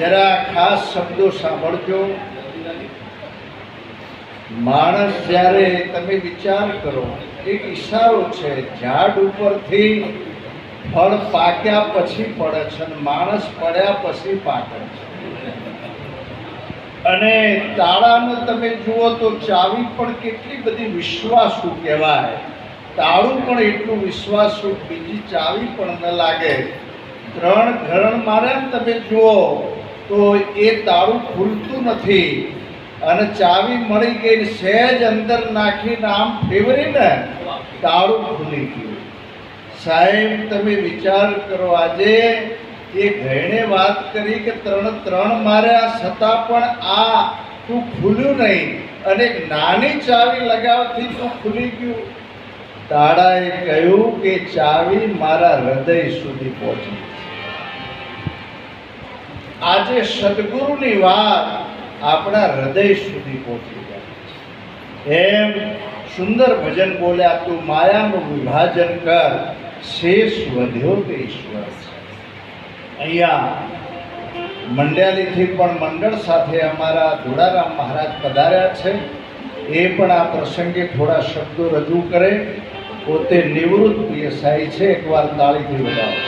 જરા ખાસ શબ્દો સાંભળજો. માણસ જ્યારે તમે વિચાર કરો, એક ઈશારો છે, ઝાડ ઉપરથી ફળ પાક્યા પછી પડે છે અને માણસ પડ્યા પછી પાકે છે. અને તાળાને તમે જુઓ તો ચાવી પણ કેટલી બધી વિશ્વાસુ કહેવાય. તાળું પણ એટલું વિશ્વાસુ, બીજી ચાવી પણ ન લાગે. ત્રણ ઘરણ મારે તમે જુઓ તો એ તાળું ખુલતું નથી. અને ચાવી મળી ગઈ સહેજ અંદર નાખીને આમ ફેવરીને તાળું ખુલી ગયું. સાહેબ, તમે વિચાર કરો, આજે એ ઘણે વાત કરી કે ત્રણ ત્રણ માર્યા છતાં પણ આ તું ખુલ્યું નહીં. અને નાની ચાવી લગાવથી તું ખુલી ગયું. તાળાએ કહ્યું કે ચાવી મારા હૃદય સુધી પહોંચી. આજે સદગુરુની વાત આપણા હૃદય સુધી પહોંચી જાય એમ સુંદર ભજન બોલ્યા, તું માયાનું વિભાજન કર, શેષ વધ્યો તે ઈશ્વર અહીંયા મંડ્યાલીથી પણ મંડળ સાથે અમારા ધોળારામ મહારાજ પધાર્યા છે. એ પણ આ પ્રસંગે થોડા શબ્દો રજૂ કરે. પોતે નિવૃત્ત પીએસઆઈ છે. એકવાર તાળીથી વધાવો.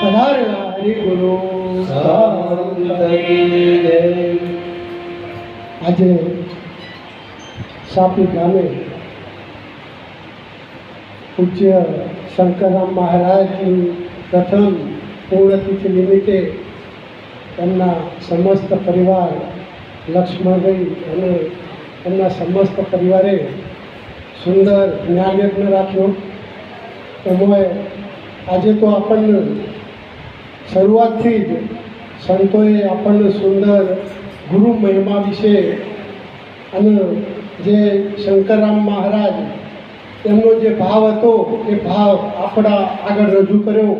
પધારેલા હરિગુરુ. આજે સાપી ગામે પૂજ્ય શંકરરામ મહારાજની પ્રથમ પૂર્ણતિથિ નિમિત્તે એમના સમસ્ત પરિવાર લક્ષ્મણભાઈ અને એમના સમસ્ત પરિવારે સુંદર જ્ઞાનયજ્ઞ રાખ્યો. એમાં આજે તો આપણને શરૂઆતથી જ સંતોએ આપણને સુંદર ગુરુ મહિમા વિશે અને જે શંકરરામ મહારાજ એમનો જે ભાવ હતો, એ ભાવ આપણા આગળ રજૂ કર્યો.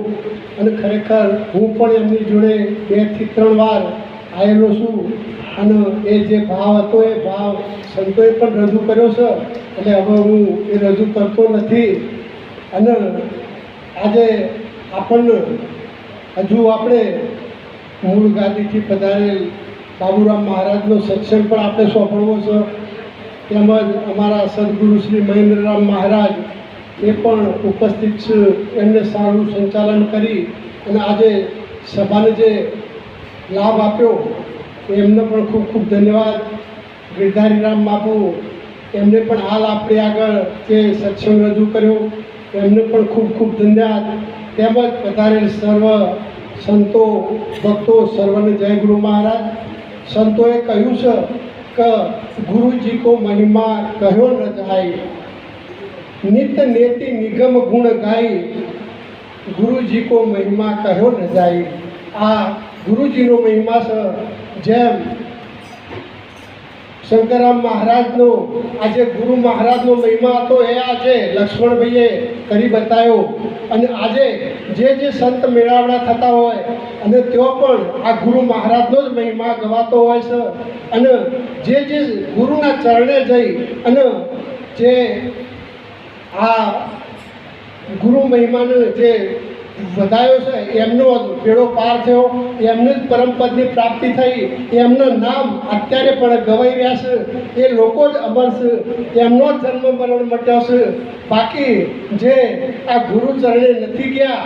અને ખરેખર હું પણ એમની જોડે બેથી ત્રણ વાર આવેલો છું. અને એ જે ભાવ હતો, એ ભાવ સંતોએ પણ રજૂ કર્યો છે. એટલે હવે હું એ રજૂ કરતો નથી. અને આજે આપણને હજુ આપણે મૂળ ગાદીથી પધારેલ બાબુરામ મહારાજનો સત્સંગ પણ આપણે સોંપડવો છે, તેમજ અમારા સદગુરુ શ્રી મહેન્દ્રરામ મહારાજ એ પણ ઉપસ્થિત છે, એમને સારું સંચાલન કરી અને આજે સભાને જે લાભ આપ્યો, એમને પણ ખૂબ ખૂબ ધન્યવાદ. ગિરધારીરામ બાપુ, એમને પણ હાલ આપણી આગળ જે સત્સંગ રજૂ કર્યો, એમને પણ ખૂબ ખૂબ ધન્યવાદ. તેમજ પધારેલ સર્વ સંતો, ભક્તો, સર્વને જય ગુરુ મહારાજ. સંતોએ કહ્યું છે કે ગુરુજી કો મહિમા કહ્યો ન જાય. નિત નેતિ નિગમ ગુણ ગાઈ ગુરુજી કો મહિમા કહ્યો ન જાય. આ ગુરુજીનો મહિમા છે જેમ શંકરરામ મહારાજનો, આજે ગુરુ મહારાજનો મહિમા હતો એ આજે લક્ષ્મણભાઈએ કરી બતાવ્યો અને આજે જે જે સંત મેળાવડા થતા હોય, અને તેઓ પણ આ ગુરુ મહારાજનો જ મહિમા ગવાતો હોય છે. અને જે જે ગુરુના ચરણે જઈ, અને જે આ ગુરુ મહિમાને જે વધાયો છે, એમનો બેડો પાર થયો એમને જ પરમપદની પ્રાપ્તિ થઈ. એમનું નામ અત્યારે પણ ગવાઈ રહ્યા છે. એ લોકો જ અમર છે. એમનો જ જન્મ મરણ મટ્યો છે. બાકી જે આ ગુરુ ચરણે નથી ગયા,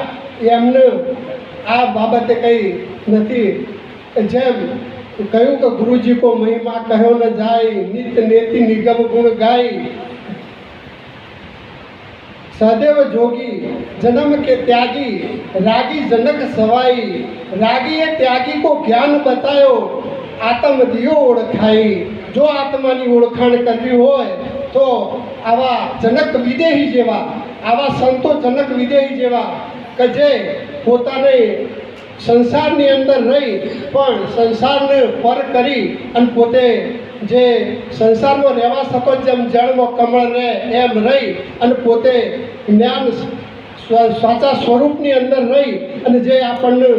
એમને આ બાબતે કંઈ નથી. જેમ કહ્યું કે ગુરુજી કો મહિમા કહ્યો ન જાય નિત નેતિ નિગમ ગુણ ગાય. સदैव જોગી, જન્મ કે ત્યાગી, રાગી જનક સવાઈ રાગીએ ત્યાગી કો જ્ઞાન બતાયો, આત્મ દિયો ઓળખાઈ. જો આત્માની ઓળખાણ કરવી હોય, તો આવા જનક વિદેહી જેવા, આવા સંતો જનક વિદેહી જેવા, કે જે પોતાને સંસારની અંદર રહી, પણ સંસારને પર કરી અને પોતે જે સંસારમાં રહેવા શકો જેમ જળમાં કમળ રહે, એમ રહી અને પોતે જ્ઞાન સાચા સ્વરૂપની અંદર રહી અને જે આપણને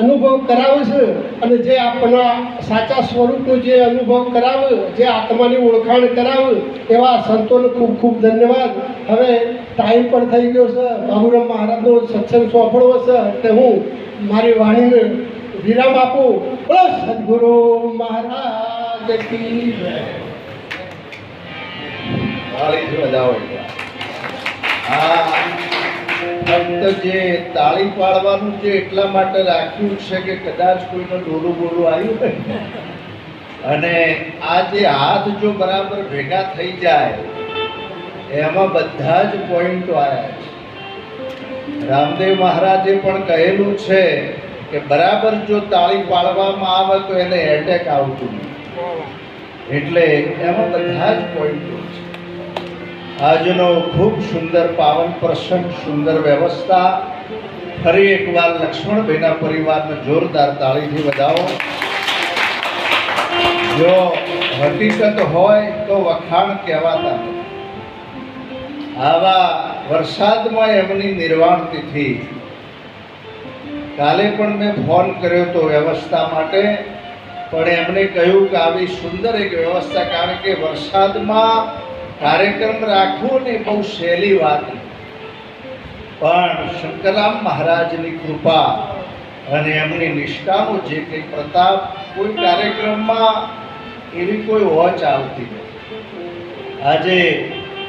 અનુભવ કરાવે છે અને જે આપણા સાચા સ્વરૂપનો જે અનુભવ કરાવે, જે આત્માની ઓળખાણ કરાવે, એવા સંતોને ખૂબ ખૂબ ધન્યવાદ. હવે ટાઈમ પણ થઈ ગયો છે. બાબુરામ મહારાજનો સત્સંગ સોંપડવો છે એટલે હું મારી વાણીને વિરામ આપું. બસ સદગુરુ મહારાજ. કી તાળી પાડવાનું જે એટલા માટે રાખ્યું છે કે કદાચ કોઈનો ડોલું બોલું આવ્યું અને આ જે હાથ જો બરાબર ભેગા થઈ જાય, એમાં બધા જ પોઈન્ટો આવ્યા છે. રામદેવ મહારાજે પણ કહેલું છે કે બરાબર જો તાળી પાડવામાં આવે તો એને એટેક આવતું નથી. એટલે એમાં બધા જ પોઈન્ટો છે. આજનો ખૂબ સુંદર પાવન પ્રસંગ, સુંદર વ્યવસ્થા. ફરી એકવાર લક્ષ્મણભાઈના પરિવારને જોરદાર તાળીથી વધાવો. જો હકીકત હોય તો વખાણ કહેવાતા. આવા વરસાદમાં એમની નિર્વાણ તિથિ. કાલે પણ મેં ફોન કર્યો તો વ્યવસ્થા માટે પણ એમણે કહ્યું કે આવી સુંદર એક વ્યવસ્થા, કારણ કે વરસાદમાં કાર્યક્રમ રાખવો ને બહુ સહેલી વાત પણ શંકરરામ મહારાજની કૃપા અને એમની નિષ્ઠાનો જે કંઈ પ્રતાપ, કોઈ કાર્યક્રમમાં એવી કોઈ વોચ આવતી નથી. આજે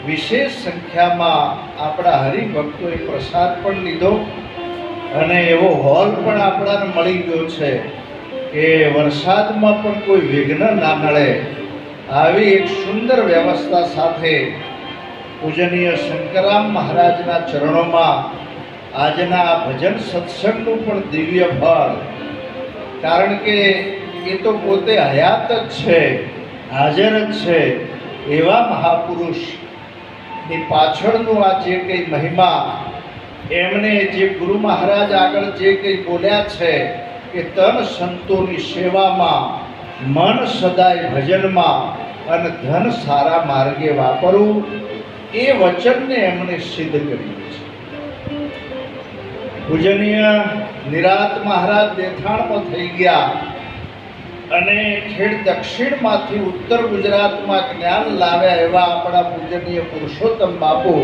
વિશેષ સંખ્યામાં આપણા હરિભક્તોએ પ્રસાદ પણ લીધો અને એવો હોલ પણ આપણાને મળી ગયો છે. કે વરસાદમાં પણ કોઈ વિઘ્ન ના નડે આવી એક સુંદર વ્યવસ્થા સાથે પૂજનીય શંકરામ મહારાજના ચરણોમાં આજના ભજન સત્સંગનું પણ દિવ્ય ફળ. કારણ કે એ તો પોતે હયાત જ છે, હાજર જ છે એવા મહાપુરુષની પાછળનું આ જે કંઈ મહિમા એમણે જે ગુરુ મહારાજ આગળ જે કંઈ બોલ્યા છે કે તન સંતોની સેવામાં, મન સદાય ભજનમાં અને ધન સારા માર્ગે વાપરવું એ વચનને એમણે સિદ્ધ કર્યું છે. પૂજનીય નિરાત મહારાજ દેથાણમાં થઈ ગયા અને ખેડ દક્ષિણમાંથી ઉત્તર ગુજરાતમાં જ્ઞાન લાવ્યા એવા આપણા પૂજનીય પુરુષોત્તમ બાપુ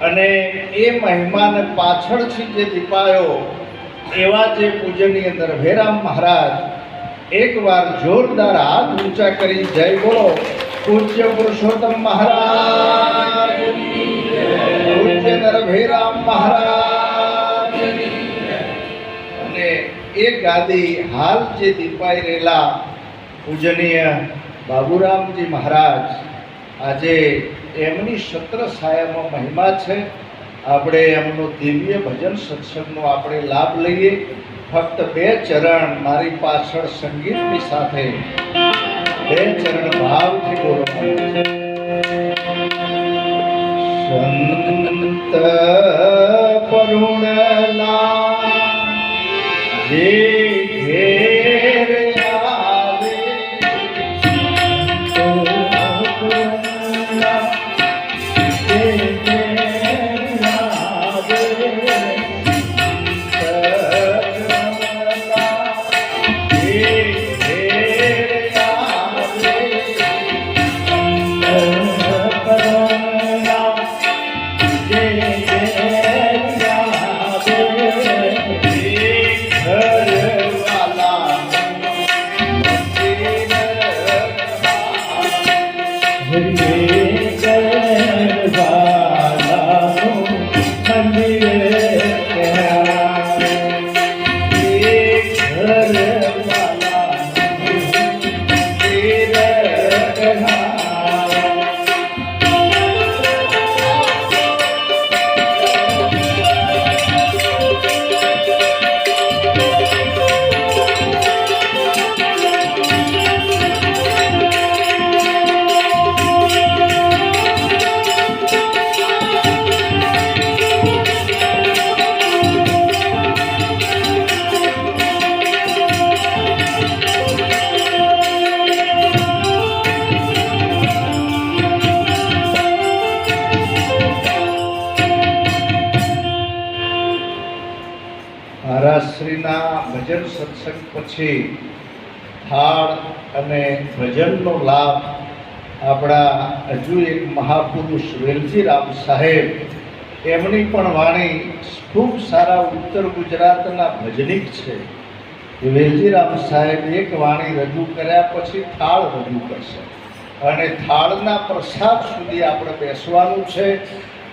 અને એ મહિમાને પાછળથી જે દીપાયો એવા જે પૂજનીય ભેરામ મહારાજ એકવાર જોરદાર હાથ ઊંચા કરી જય બોલો. પૂજ્ય પુરુષોત્તમ મહારાજ. પૂજ્ય નરભેરામ મહારાજ. અને એ ગાદી હાલ જે દીપાઈ રહેલા પૂજનીય બાબુરામજી મહારાજ, આજે એમની સત્ર સાયામાં મહિમા છે. આપણે એમનો દિવ્ય ભજન સત્સંગનો આપણે લાભ લઈએ. ફક્ત બે ચરણ મારી પાછળ સંગીતની સાથે. બે ચરણ ભાવથી બોલવાનું છે સંત કરુણલા ભજન સત્સંગ પછી થાળ અને ભજનનો લાભ આપણા હજુ એક મહાપુરુષ વેલજીરામ સાહેબ, એમની પણ વાણી ખૂબ સારા ઉત્તર ગુજરાતના ભજનિક છે. વેલજીરામ સાહેબ એક વાણી રજૂ કર્યા પછી થાળ રજૂ કરશે. અને થાળના પ્રસાદ સુધી આપણે બેસવાનું છે.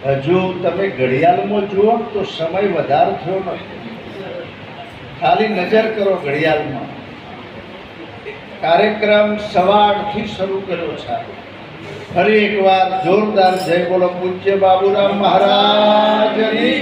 હજુ તમે ઘડિયાળમાં જુઓ તો સમય વધારે થયો નથી. ખાલી નજર કરો ઘડિયાળમાં. કાર્યક્રમ સવા આઠથી શરૂ કર્યો છે. ફરી એકવાર જોરદાર જય બોલો પૂજ્ય બાબુરામ મહારાજની